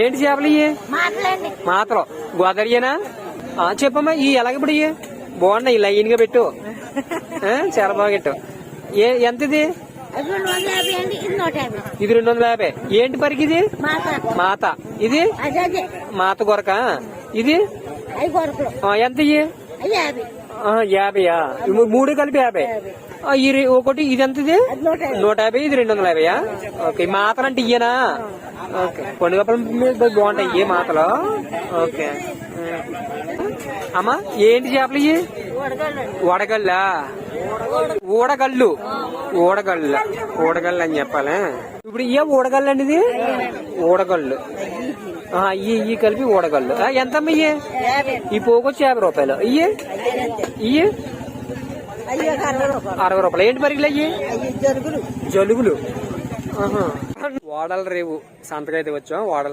ఏంటి చేపలు ఇవి మాత్రం గోదావరియేనా? ఆ, చెప్పమ్మా ఈ ఎలాగ ఇప్పుడు ఇవి బాగున్నాయి లైన్గా పెట్టు. చాలా బాగా పెట్టు. ఏ ఎంత ఇది అది రెండు వందల యాభై అండి ఇది రెండు వందల యాభై. ఏంటి పరికి ఇది మాత. మాత. ఇది? మాత కొరక. ఇది? ఎంత ఇవి యాభైయా? మూడు కలిపి యాభై. ఒకటి ఇది ఎంత ఇది నూట యాభై ఇది రెండు వందల యాభైయా ఓకే మాతలు అంటే ఇయ్యనా ఓకే పండుగ మీద బాగుంటాయి ఏ మాతలు? ఓకే. అమ్మా ఏంటి చేపలు ఇవి వడగళ్ళా? ఊడగళ్ళు. ఊడగళ్ళు. ఊడగళ్ళు అని చెప్పాలి. ఇప్పుడు ఇయ్య ఊడగళ్ళు అండి ఇది ఊడగళ్ళు ఇవి ఇవి కలిపి ఊడగళ్ళు. ఎంతమ్మా ఇయ్యి? ఈ పోకొచ్చి యాభై రూపాయలు. ఇయ్యి? ఇయ్యి? అరవై రూపాయలు. ఏంటి పరిగిలు అయ్యి? జలుగులు. ఆహా. వాడల రేవు. సంతకైతే వచ్చాం. వాడల